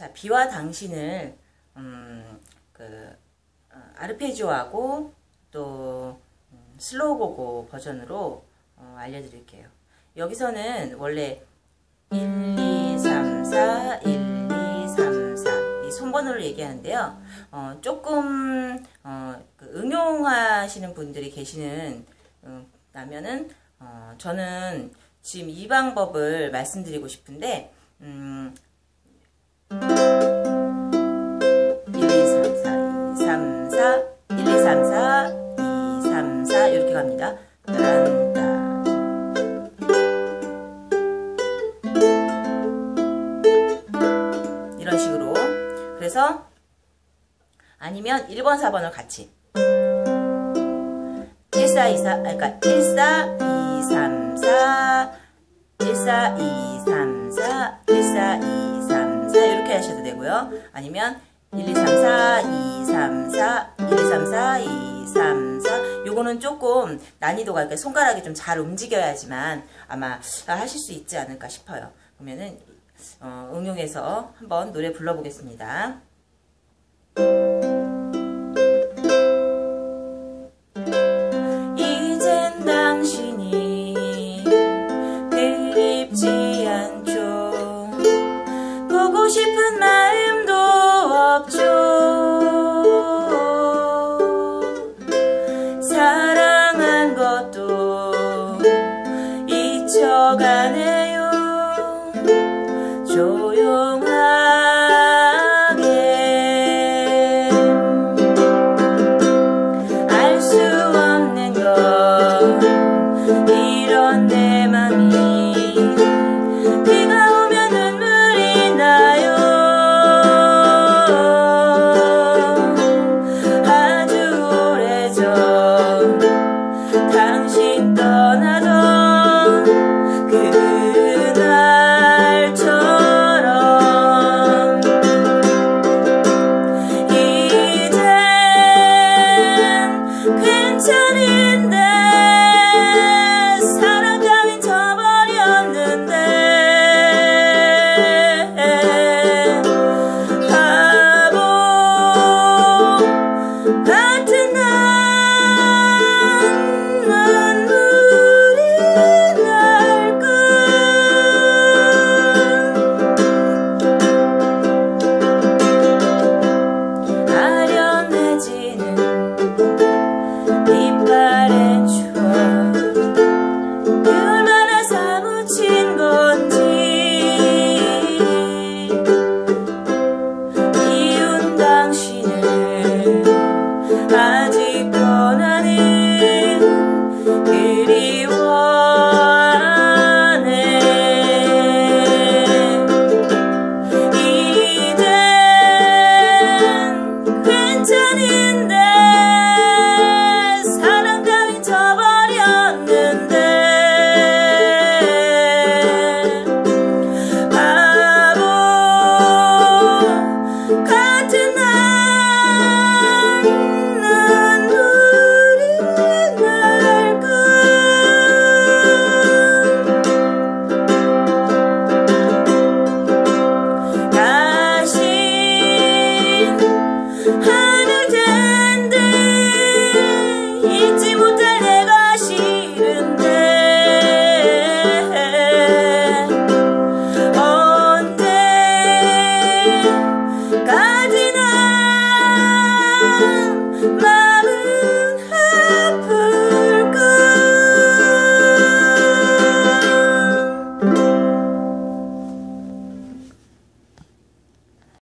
자, 비와 당신을 음, 그 어, 아르페지오하고 또 음, 슬로우 고고 버전으로 어, 알려드릴게요. 여기서는 원래 1, 2, 3, 4, 1, 2, 3, 4. 이 손번호를 얘기하는데요. 어, 조금, 어, 그 응용하시는 분들이 계시는, 음, 라면은, 어, 저는 지금 이 방법을 말씀드리고 싶은데, 음, 4, 이렇게 갑니다. 따란따. 이런 식으로. 그래서, 아니면 1번, 4번을 같이. 1, 4, 2, 4, 그러니까 1, 4, 2, 3, 4, 1, 4, 2, 3, 4, 1, 4, 2, 3, 4 이렇게 하셔도 되고요. 아니면 1, 2, 3, 4, 2, 3, 4, 1, 2, 3, 4, 2, 3, 4 요거는 조금 난이도가 이렇게 손가락이 좀 잘 움직여야지만 아마 하실 수 있지 않을까 싶어요. 그러면은 어, 응용해서 한번 노래 불러보겠습니다. 이젠 당신이 그립지 않죠